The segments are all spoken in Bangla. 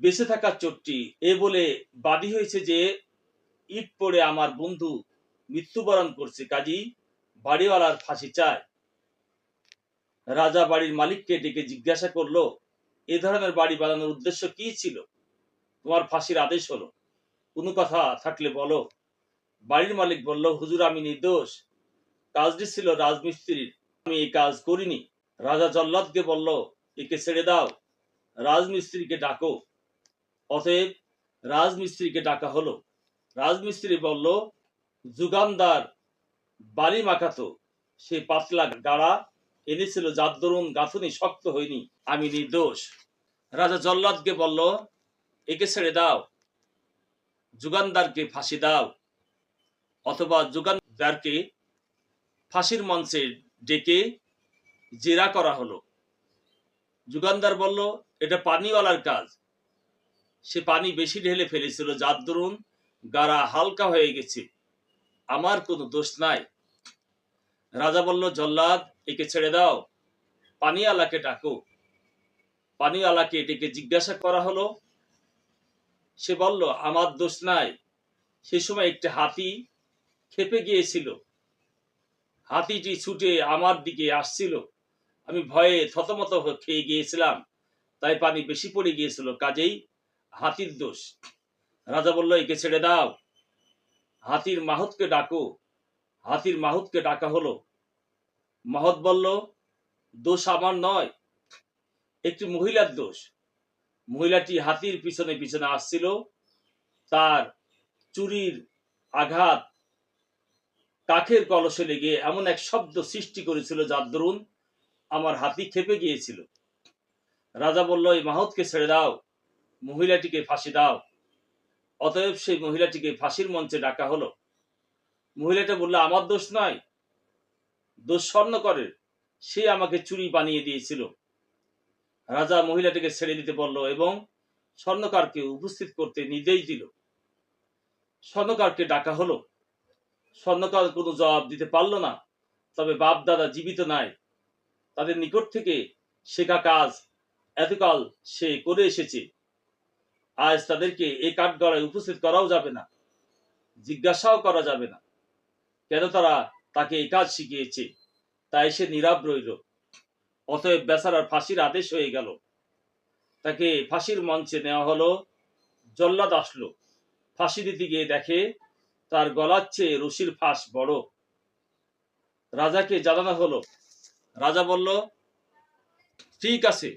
বেঁচে থাকা চোরটি। এ বলে বাদী হয়েছে যে, ইট পড়ে আমার বন্ধু মৃত্যুবরণ করছে, কাজী বাড়িওয়ালার ফাঁসি চায়। রাজা বাড়ির মালিককে ডেকে জিজ্ঞাসা করল, এ ধরনের বাড়ি বানানোর উদ্দেশ্য কি ছিল? তোমার ফাঁসির আদেশ হলো। কোনো কথা থাকলে বলো। বাড়ির মালিক বলল, হুজুর, আমি নির্দোষ। কাজটি ছিল রাজমিস্ত্রির। আমি এই কাজ করিনি। রাজা জল্লাদকে বলল, একে ছেড়ে দাও। রাজমিস্ত্রিকে ডাকো। অতএব রাজমিস্ত্রিকে ডাকা হলো। রাজমিস্ত্রি বলল, যুগানদার বাড়ি মাখাতো, সে পাতলা গাড়া, এনেছিল যার দরুন গাঁথনি শক্ত হয়নি, আমি নির্দোষ। রাজা জল্লাদকে বলল, একে ছেড়ে দাও, যুগানদারকে ফাঁসি দাও, অথবা যুগানদারকে ফাঁসির মঞ্চে ডেকে জেরা করা হলো। যুগানদার বলল, এটা পানিওয়ালার কাজ সে পানি বেশি ঢেলে ফেলেছিল। যার দরুন গাড়া হালকা হয়ে গেছে। আমার কোনো দোষ নাই। রাজা বলল, জল্লাদ, একে ছেড়ে দাও। পানিওয়ালাকে ডাকো। পানিওয়ালাকে ডেকে জিজ্ঞাসা করা হলো। সে বলল, আমার দোষ নাই। সে সময় একটি হাতি খেপে গিয়েছিল। হাতিটি ছুটে আমার দিকে আসছিল। আমি ভয়ে থতমত খেয়ে গিয়েছিলাম। তাই পানি বেশি পড়ে গিয়েছিল। কাজেই হাতির দোষ। রাজা বলল, একে ছেড়ে দাও। হাতির মাহতকে ডাকো। হাতির মাহতকে ডাকা হলো। মাহত বলল, দোষ আমার নয়, একটি মহিলার দোষ। মহিলাটি হাতির পিছনে পিছনে আসছিল। তার চুরির আঘাত কাখের কলসে লেগে এমন এক শব্দ সৃষ্টি করেছিল যার দরুন আমার হাতি খেপে গিয়েছিল। রাজা বলল, এই মাহতকে ছেড়ে দাও। মহিলাটিকে ফাঁসি দাও। অতএব সেই মহিলাটিকে ফাঁসির মঞ্চে ডাকা হলো। মহিলাটা বলল, আমার দোষ নয় দোষ স্বর্ণকরের। সে আমাকে চুরি বানিয়ে দিয়েছিল। রাজা মহিলাটিকে ছেড়ে দিতে বলল এবং স্বর্ণকারকে উপস্থিত করতে নির্দেশ দিল। স্বর্ণকারকে ডাকা হলো। স্বর্ণকার কোনো জবাব দিতে পারল না, তবে বাপ দাদা জীবিত নাই। তাদের নিকট থেকে শেখা কাজ এতকাল সে করে এসেছে। আজ তাদেরকে এই কাঠগড়ায় উপস্থিত করাও যাবে না, জিজ্ঞাসাও করা যাবে না। কেন তারা তাকে এই কাজ শিখিয়েছে? তাই সে নীরব রইল। অতএব বেচারার ফাঁসির আদেশ হয়ে গেল। তাকে ফাঁসির মঞ্চে নেওয়া হলো। জল্লাদ আসলো। ফাঁসি দিতে গিয়ে দেখে তার গলার চেয়ে রশির ফাঁস বড়। রাজাকে জানানো হলো। রাজা বলল, ঠিক আছে,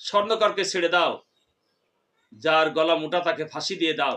স্বর্ণকারকে ছেড়ে দাও। যার গলা মোটা তাকে ফাঁসি দিয়ে দাও।